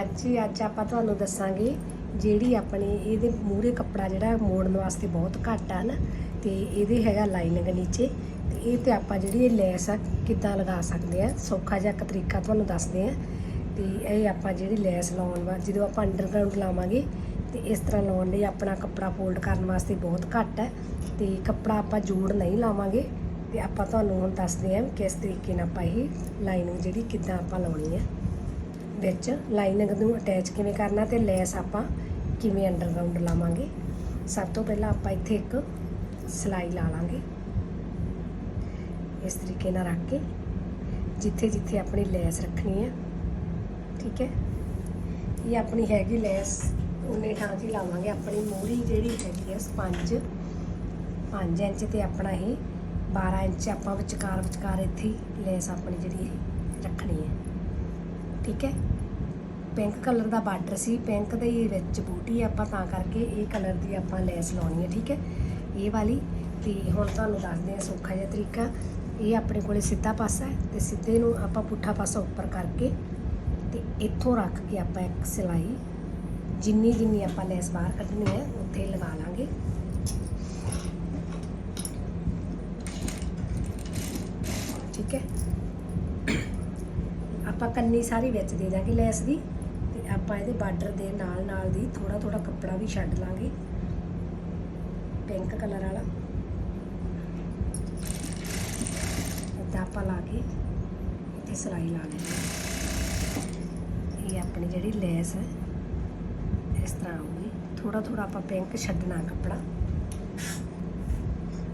ਅੱਜ ਹੀ ਅੱਜ ਆਪਾਂ ਤੁਹਾਨੂੰ ਦੱਸਾਂਗੇ ਜਿਹੜੀ ਆਪਣੀ ਇਹਦੇ ਮੂਹਰੇ ਕੱਪੜਾ ਜਿਹੜਾ ਮੋੜਨ ਵਾਸਤੇ ਬਹੁਤ ਘੱਟ ਆ ਨਾ, ਤੇ ਇਹਦੇ ਹੈਗਾ ਲਾਈਨਿੰਗ ਨੀਚੇ, ਤੇ ਇਹ ਤੇ ਆਪਾਂ ਜਿਹੜੀ ਇਹ ਲੈਸ ਆ ਕਿੱਦਾਂ ਲਗਾ ਸਕਦੇ ਆ, ਸੌਖਾ ਜਿਹਾ ਇੱਕ ਤਰੀਕਾ ਤੁਹਾਨੂੰ ਦੱਸਦੇ ਆ। ਤੇ ਇਹ ਆਪਾਂ ਜਿਹੜੀ ਲੈਸ ਲਾਉਣ ਵਾ, ਜਦੋਂ ਆਪਾਂ ਅੰਡਰਗਰਾਉਂਡ ਲਾਵਾਂਗੇ, ਤੇ ਇਸ ਤਰ੍ਹਾਂ ਲਾਉਣ ਲਈ ਆਪਣਾ ਕੱਪੜਾ ਫੋਲਡ ਕਰਨ ਵਾਸਤੇ ਬਹੁਤ ਘੱਟ ਹੈ ਤੇ ਕੱਪੜਾ ਆਪਾਂ ਜੋੜ ਨਹੀਂ ਲਾਵਾਂਗੇ, ਤੇ ਆਪਾਂ ਤੁਹਾਨੂੰ ਹੁਣ ਦੱਸਦੇ ਆ ਕਿਸ ਤਰੀਕੇ ਨਾਲ ਆਪਾਂ ਇਹ ਲਾਈਨਿੰਗ ਜਿਹੜੀ ਕਿੱਦਾਂ ਆਪਾਂ ਲਾਉਣੀ ਹੈ ਵਿੱਚ ਲਾਈਨਿੰਗ ਨੂੰ ਅਟੈਚ ਕਿਵੇਂ ਕਰਨਾ ਤੇ ਲੈਸ ਆਪਾਂ ਕਿਵੇਂ ਅੰਡਰਗਰਾਉਂਡ ਲਾਵਾਂਗੇ। ਸਭ ਤੋਂ ਪਹਿਲਾਂ ਆਪਾਂ ਇੱਥੇ ਇੱਕ ਸਲਾਈ ਲਾ ਲਾਂਗੇ। ਇਸ ਤਰੀਕੇ ਨਾਲ ਰੱਖ ਕੇ ਜਿੱਥੇ ਜਿੱਥੇ ਆਪਣੀ ਲੈਸ ਰੱਖਣੀ ਹੈ, ਠੀਕ ਹੈ। ਇਹ ਆਪਣੀ ਹੈਗੀ ਲੈਸ, ਉਹਨੇ ਥਾਂ 'ਤੇ ਹੀ ਲਾਵਾਂਗੇ ਆਪਣੀ ਮੂਰੀ ਜਿਹੜੀ ਹੈਗੀ ਹੈ ਸਪੰਜ। 5 ਇੰਚ ਤੇ ਆਪਣਾ ਇਹ 12 ਇੰਚ ਆਪਾਂ ਵਿਚਕਾਰ ਵਿਚਕਾਰ ਇੱਥੇ ਲੈਸ ਆਪਣੀ ਜਿਹੜੀ ਇਹ ਰੱਖਣੀ ਹੈ। ਠੀਕ ਹੈ। ਪਿੰਕ ਕਲਰ ਦਾ ਬਾਰਡਰ ਸੀ ਪਿੰਕ ਦੇ ਹੀ ਵਿੱਚ ਬੂਟੀ ਆ, ਆਪਾਂ ਤਾਂ ਕਰਕੇ ਇਹ ਕਲਰ ਦੀ ਆਪਾਂ ਲੈਸ ਲਾਉਣੀ ਹੈ ਠੀਕ ਹੈ? ਇਹ ਵਾਲੀ ਤੇ ਹੁਣ ਤੁਹਾਨੂੰ ਦੱਸਦੇ ਹਾਂ ਸੌਖਾ ਜਿਹਾ ਤਰੀਕਾ। ਇਹ ਆਪਣੇ ਕੋਲੇ ਸਿੱਧਾ ਪਾਸਾ ਹੈ ਤੇ ਸਿੱਧੇ ਨੂੰ ਆਪਾਂ ਪੁੱਠਾ ਪਾਸਾ ਉੱਪਰ ਕਰਕੇ ਤੇ ਇੱਥੋਂ ਰੱਖ ਕੇ ਆਪਾਂ ਇੱਕ ਸਿਲਾਈ ਜਿੰਨੀ ਜਿੰਨੀ ਆਪਾਂ ਲੈਸ ਬਾਹਰ ਕੱਢਣੀ ਹੈ ਉੱਥੇ ਲਗਾ ਲਾਂਗੇ। ਠੀਕ ਹੈ? ਆਪਾਂ ਕੰਨੀ ਸਾਰੀ ਵਿੱਚ ਦੇ ਦਾਂਗੇ ਲੈਸ ਦੀ। ਆਪਾਂ ਇਹਦੇ ਬਾਰਡਰ ਦੇ ਨਾਲ ਨਾਲ ਦੀ ਥੋੜਾ ਥੋੜਾ ਕੱਪੜਾ ਵੀ ਛੱਡ ਲਾਂਗੇ। ਪਿੰਕ ਕਲਰ ਵਾਲਾ। ਇੱਦਾਂ ਆਪਾਂ ਲਾ ਕੇ ਇੱਥੇ ਸਿਲਾਈ ਲਾ ਲੈਣੀ ਇਹ ਆਪਣੀ ਜਿਹੜੀ ਲੈਸ ਹੈ, ਇਸ ਤਰ੍ਹਾਂ ਆਊਗੀ। ਥੋੜਾ ਥੋੜਾ ਆਪਾਂ ਪਿੰਕ ਛੱਡਣਾ ਕੱਪੜਾ।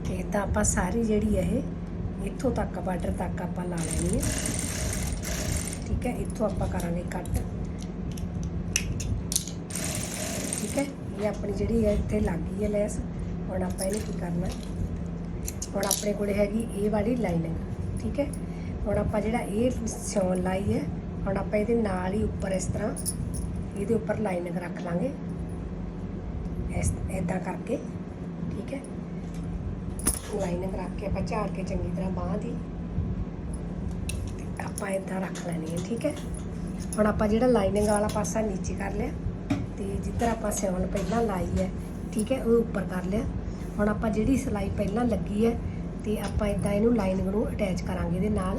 ਤੇ ਇਦਾਂ ਆਪਾਂ ਸਾਰੀ ਜਿਹੜੀ ਹੈ ਇਹ ਇੱਥੋਂ ਤੱਕ, ਬਾਰਡਰ ਤੱਕ ਆਪਾਂ ਲਾ ਲੈਣੀ ਹੈ। ਠੀਕ ਹੈ, ਇੱਥੋਂ ਆਪਾਂ ਕਰਾਂਗੇ ਕੱਟ। ਠੀਕ ਹੈ? ਇਹ ਆਪਣੀ ਜਿਹੜੀ ਹੈ, ਇੱਥੇ ਲੱਗ ਗਈ ਹੈ ਲੈਸ। ਹੁਣ ਆਪਾਂ ਇਹਨੂੰ ਕੀ ਕਰਨਾ? ਹੁਣ ਆਪਣੇ ਕੋਲੇ ਹੈਗੀ ਇਹ ਵਾਲੀ ਲਾਈਨਿੰਗ ਠੀਕ ਹੈ? ਹੁਣ ਆਪਾਂ ਜਿਹੜਾ ਇਹ ਸਿਉਣ ਲਾਈ ਹੈ, ਹੁਣ ਆਪਾਂ ਇਹਦੇ ਨਾਲ ਹੀ ਉੱਪਰ ਇਸ ਤਰ੍ਹਾਂ ਇਹਦੇ ਉੱਪਰ ਲਾਈਨਿੰਗ ਰੱਖ ਲਾਂਗੇ। ਇਸ ਇਦਾਂ ਕਰਕੇ, ਠੀਕ ਹੈ? ਲਾਈਨਿੰਗ ਰੱਖ ਕੇ ਆਪਾਂ ਝਾੜ ਕੇ ਚੰਗੀ ਤਰ੍ਹਾਂ ਬਾਂਹ ਦੀ ਆਪਾਂ ਇਦਾਂ ਰੱਖ ਲੈਣੀ ਹੈ, ਠੀਕ ਹੈ? ਹੁਣ ਆਪਾਂ ਜਿਹੜਾ ਲਾਈਨਿੰਗ ਵਾਲਾ ਪਾਸਾ ਨੀਚੇ ਕਰ ਲਿਆ ਤੇ ਜਿੱਧਰ ਆਪਾਂ ਸਿਉਣ ਪਹਿਲਾਂ ਲਾਈ ਹੈ, ਠੀਕ ਹੈ, ਉਹ ਉੱਪਰ ਕਰ ਲਿਆ। ਹੁਣ ਆਪਾਂ ਜਿਹੜੀ ਸਿਲਾਈ ਪਹਿਲਾਂ ਲੱਗੀ ਹੈ ਤੇ ਆਪਾਂ ਇਦਾਂ ਇਹਨੂੰ ਲਾਈਨਿੰਗ ਨੂੰ ਅਟੈਚ ਕਰਾਂਗੇ ਇਹਦੇ ਨਾਲ,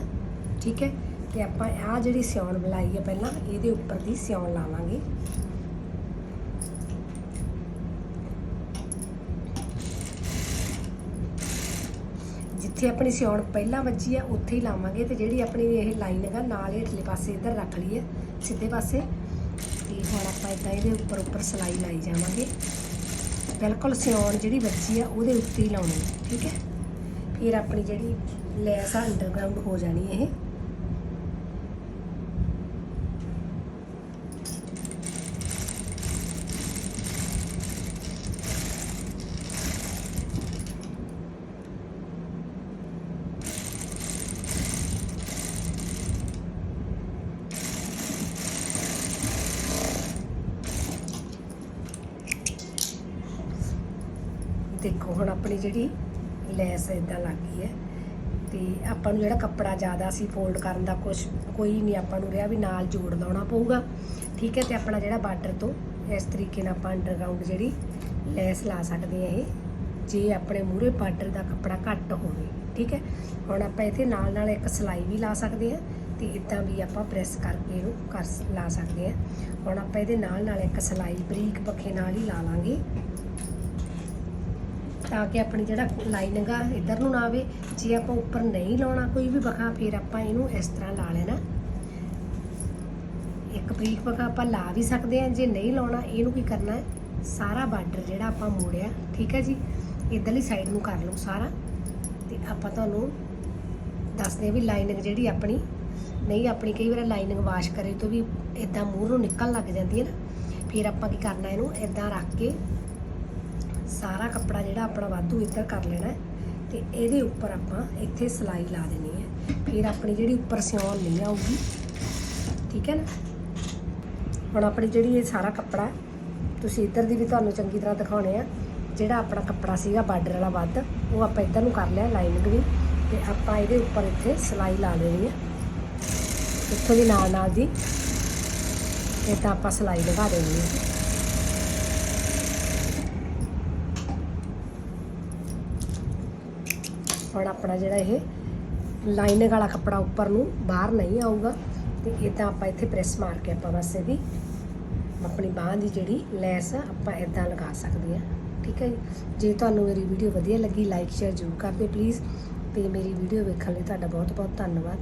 ਠੀਕ ਹੈ। ਤੇ ਆਪਾਂ ਆਹ ਜਿਹੜੀ ਸਿਉਣ ਬੁਲਾਈ ਹੈ ਪਹਿਲਾਂ, ਇਹਦੇ ਉੱਪਰ ਦੀ ਸਿਉਣ ਲਾਵਾਂਗੇ। ਜਿੱਥੇ ਆਪਣੀ ਸਿਉਣ ਪਹਿਲਾਂ ਵੱਜੀ ਹੈ, ਉੱਥੇ ਹੀ ਲਾਵਾਂਗੇ ਤੇ ਜਿਹੜੀ ਆਪਣੀ ਇਹ ਲਾਈਨਿੰਗ ਆ ਨਾਲ ਹੇਠਲੇ ਪਾਸੇ ਇੱਧਰ ਰੱਖ ਲਈਏ ਸਿੱਧੇ ਪਾਸੇ। ਤੇ ਹੁਣ ਆਪਾਂ ਇਦਾਂ ਇਹਦੇ ਉੱਪਰ ਉੱਪਰ ਸਿਲਾਈ ਲਾਈ ਜਾਵਾਂਗੇ। ਬਿਲਕੁਲ ਸਿਉਣ ਜਿਹੜੀ ਬੱਚੀ ਆ, ਉਹਦੇ ਉੱਤੇ ਹੀ ਲਾਉਣੀ, ਠੀਕ ਹੈ? ਫਿਰ ਆਪਣੀ ਜਿਹੜੀ ਲੈਸ ਆ ਅੰਡਰਗਰਾਉਂਡ ਹੋ ਜਾਣੀ ਇਹ। ਦੇਖੋ, ਹੁਣ ਆਪਣੀ ਜਿਹੜੀ ਲੈਸ ਇਦਾਂ ਲੱਗ ਗਈ ਹੈ ਤੇ ਆਪਾਂ ਨੂੰ ਜਿਹੜਾ ਕੱਪੜਾ ਜ਼ਿਆਦਾ ਸੀ ਫੋਲਡ ਕਰਨ ਦਾ ਕੁਝ ਕੋਈ ਨਹੀਂ ਆਪਾਂ ਨੂੰ ਰਿਹਾ ਵੀ ਨਾਲ ਜੋੜ ਲਾਉਣਾ ਪਊਗਾ। ਠੀਕ ਹੈ, ਤੇ ਆਪਣਾ ਜਿਹੜਾ ਬਾਰਡਰ ਤੋਂ ਇਸ ਤਰੀਕੇ ਨਾਲ ਆਪਾਂ ਅੰਡਰਗਰਾਉਂਡ ਜਿਹੜੀ ਲੈਸ ਲਾ ਸਕਦੇ ਆ ਇਹ, ਜੇ ਆਪਣੇ ਮੂਹਰੇ ਬਾਰਡਰ ਦਾ ਕੱਪੜਾ ਘੱਟ ਹੋਵੇ। ਠੀਕ ਹੈ, ਹੁਣ ਆਪਾਂ ਇਹਦੇ ਨਾਲ ਨਾਲ ਇੱਕ ਸਲਾਈ ਵੀ ਲਾ ਸਕਦੇ ਆ ਤੇ ਇਦਾਂ ਵੀ ਆਪਾਂ ਪ੍ਰੈਸ ਕਰਕੇ ਇਹਨੂੰ ਕਰ ਲਾ ਸਕਦੇ ਆ ਹੁਣ ਆਪਾਂ ਇਹਦੇ ਨਾਲ ਨਾਲ ਇੱਕ ਸਲਾਈ ਬਰੀਕ ਪੱਖੇ ਨਾਲ ਹੀ ਲਾ ਲਾਂਗੇ। ਤਾਂ ਕਿ ਆਪਣੀ ਜਿਹੜਾ ਲਾਈਨਿੰਗ ਆ ਇਧਰ ਨੂੰ ਨਾ ਆਵੇ। ਜੇ ਆਪਾਂ ਉੱਪਰ ਨਹੀਂ ਲਾਉਣਾ ਕੋਈ ਵੀ ਬਖਾ ਫਿਰ ਆਪਾਂ ਇਹਨੂੰ ਇਸ ਤਰ੍ਹਾਂ ਲਾ ਲੈਣਾ। ਇੱਕ ਬਰੀਕ ਬਖਾ ਆਪਾਂ ਲਾ ਵੀ ਸਕਦੇ ਹਾਂ। ਜੇ ਨਹੀਂ ਲਾਉਣਾ, ਇਹਨੂੰ ਕੀ ਕਰਨਾ ਹੈ? ਸਾਰਾ ਬਾਰਡਰ ਜਿਹੜਾ ਆਪਾਂ ਮੋੜਿਆ, ਠੀਕ ਹੈ ਜੀ? ਇਧਰਲੀ ਸਾਈਡ ਨੂੰ ਕਰ ਲਓ ਸਾਰਾ। ਤੇ ਆਪਾਂ ਤੁਹਾਨੂੰ ਦੱਸਦੇ ਹਾਂ ਵੀ ਲਾਈਨਿੰਗ ਜਿਹੜੀ ਆਪਣੀ, ਨਹੀਂ, ਆਪਣੀ ਕਈ ਵਾਰ ਲਾਈਨਿੰਗ ਵਾਸ਼ ਕਰੇ ਤੋਂ ਵੀ ਇਦਾਂ ਮੂੰਹ ਨੂੰ ਨਿਕਲ ਲੱਗ ਜਾਂਦੀ ਹੈ ਨਾ। ਫਿਰ ਆਪਾਂ ਕੀ ਕਰਨਾ ਇਹਨੂੰ? ਇਦਾਂ ਰੱਖ ਕੇ ਸਾਰਾ ਕੱਪੜਾ ਜਿਹੜਾ ਆਪਣਾ ਵਾਧੂ ਇੱਧਰ ਕਰ ਲੈਣਾ ਹੈ ਤੇ ਇਹਦੇ ਉੱਪਰ ਆਪਾਂ ਇੱਥੇ ਸਲਾਈ ਲਾ ਦੇਣੀ ਹੈ। ਫਿਰ ਆਪਣੀ ਜਿਹੜੀ ਉੱਪਰ ਸਿਉਣ ਨਹੀਂ ਆਊਗੀ, ਠੀਕ ਹੈ ਨਾ? ਹੁਣ ਆਪਣੀ ਜਿਹੜੀ ਇਹ ਸਾਰਾ ਕੱਪੜਾ ਤੁਸੀਂ ਇੱਧਰ ਦੀ ਵੀ ਤੁਹਾਨੂੰ ਚੰਗੀ ਤਰ੍ਹਾਂ ਦਿਖਾਉਣੇ ਆ, ਜਿਹੜਾ ਆਪਣਾ ਕੱਪੜਾ ਸੀਗਾ ਬਾਰਡਰ ਵਾਲਾ ਵੱਧ, ਉਹ ਆਪਾਂ ਇੱਧਰ ਨੂੰ ਕਰ ਲਿਆ ਲਾਈਨਿੰਗ ਵੀ ਤੇ ਆਪਾਂ ਇਹਦੇ ਉੱਪਰ ਇੱਥੇ ਸਲਾਈ ਲਾ ਦੇਣੀ ਹੈ। ਇੱਥੋਂ ਦੀ ਨਾਲ ਨਾਲ ਦੀ ਇਦਾਂ ਆਪਾਂ ਸਲਾਈ ਲਗਾ ਦੇਣੀ ਹੈ। ਹੁਣ ਆਪਣਾ ਜਿਹੜਾ ਇਹ ਲਾਈਨਿੰਗ ਵਾਲਾ ਕੱਪੜਾ ਉੱਪਰ ਨੂੰ ਬਾਹਰ ਨਹੀਂ ਆਊਗਾ। ਤੇ ਇਦਾਂ ਆਪਾਂ ਇੱਥੇ ਪ੍ਰੈਸ ਮਾਰ ਕੇ ਆਪਾਂ ਬਸ ਇਹਦੀ ਆਪਣੀ ਬਾਹ ਦੀ ਜਿਹੜੀ ਲੈਸ ਆ, ਆਪਾਂ ਇਦਾਂ ਲਗਾ ਸਕਦੇ ਆ ਠੀਕ ਹੈ ਜੀ? ਜੇ ਤੁਹਾਨੂੰ ਮੇਰੀ ਵੀਡੀਓ ਵਧੀਆ ਲੱਗੀ ਲਾਈਕ ਸ਼ੇਅਰ ਜ਼ਰੂਰ ਕਰ ਦਿਓ ਪਲੀਜ਼ ਤੇ ਮੇਰੀ ਵੀਡੀਓ ਵੇਖਣ ਲਈ ਤੁਹਾਡਾ ਬਹੁਤ ਬਹੁਤ ਧੰਨਵਾਦ।